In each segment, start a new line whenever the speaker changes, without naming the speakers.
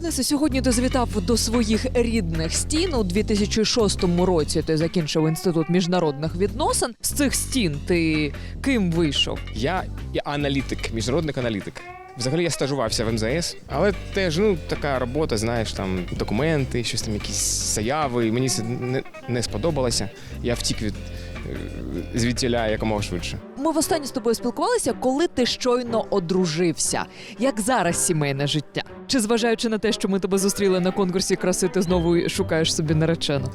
Денисе, сьогодні ти завітав до своїх рідних стін у 2006 році. Ти закінчив інститут міжнародних відносин. З цих стін ти ким вийшов?
Я аналітик, міжнародник аналітик. Взагалі я стажувався в МЗС, але теж ну така робота, знаєш, там документи, щось там, якісь заяви. Мені це не, не сподобалося. Я втік від е, звідтіля якомога швидше.
Ми востаннє з тобою спілкувалися, коли ти щойно одружився. Як зараз сімейне життя? Чи зважаючи на те, що ми тебе зустріли на конкурсі краси, ти знову шукаєш собі наречену?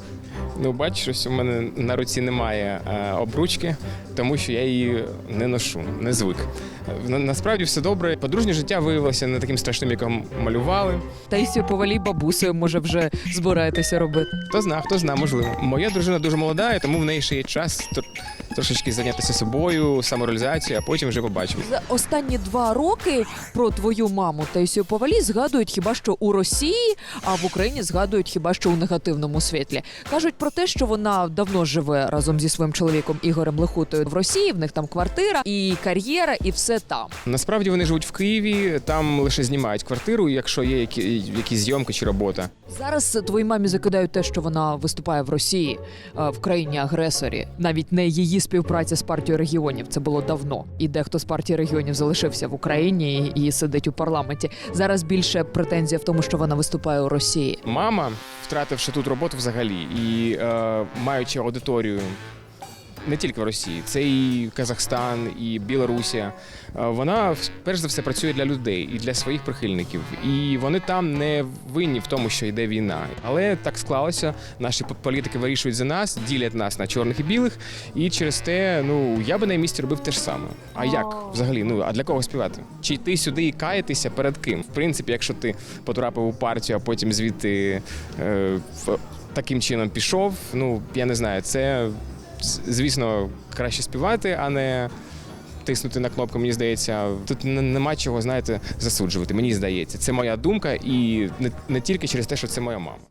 Ну, бачиш, ось у мене на руці немає е, обручки, тому що я її не ношу, не звик. Е, на- насправді все добре. Подружнє життя виявилося не таким страшним, як малювали.
Таїсію повалій бабусею, може, вже збираєтеся робити.
Хто зна, хто зна, можливо. Моя дружина дуже молода, тому в неї ще є час трошечки зайнятися собою, самореалізацією, а потім вже побачимо.
За останні два роки про твою маму Таїсію Повалі згадують хіба що у Росії, а в Україні згадують хіба що у негативному світлі. Кажуть про те, що вона давно живе разом зі своїм чоловіком Ігорем Лихутою в Росії. В них там квартира і кар'єра, і все там.
Насправді вони живуть в Києві, там лише знімають квартиру, якщо є які, якісь зйомки чи робота.
Зараз твоїй мамі закидають те, що вона виступає в Росії е, в країні агресорі. Навіть не її співпраця з партією регіонів. Це було давно. І дехто з партії регіонів залишився в Україні і сидить у парламенті. Зараз більше претензія в тому, що вона виступає у Росії.
Мама, втративши тут роботу взагалі, і е, маючи аудиторію. Не тільки в Росії, це і Казахстан, і Білорусія. Е, Вона перш за все працює для людей і для своїх прихильників. І вони там не винні в тому, що йде війна. Але так склалося. Наші політики вирішують за нас, ділять нас на чорних і білих. І через те, ну я би на місці робив те ж саме. А як взагалі? Ну а для кого співати? Чи йти сюди і каятися перед ким? В принципі, якщо ти потрапив у партію, а потім звідти е, в- таким чином пішов. Ну я не знаю, це звісно краще співати, а не. Тиснути на кнопку, мені здається, тут нема чого, знаєте, засуджувати. Мені здається, це моя думка, і не, тільки через те, що це моя мама.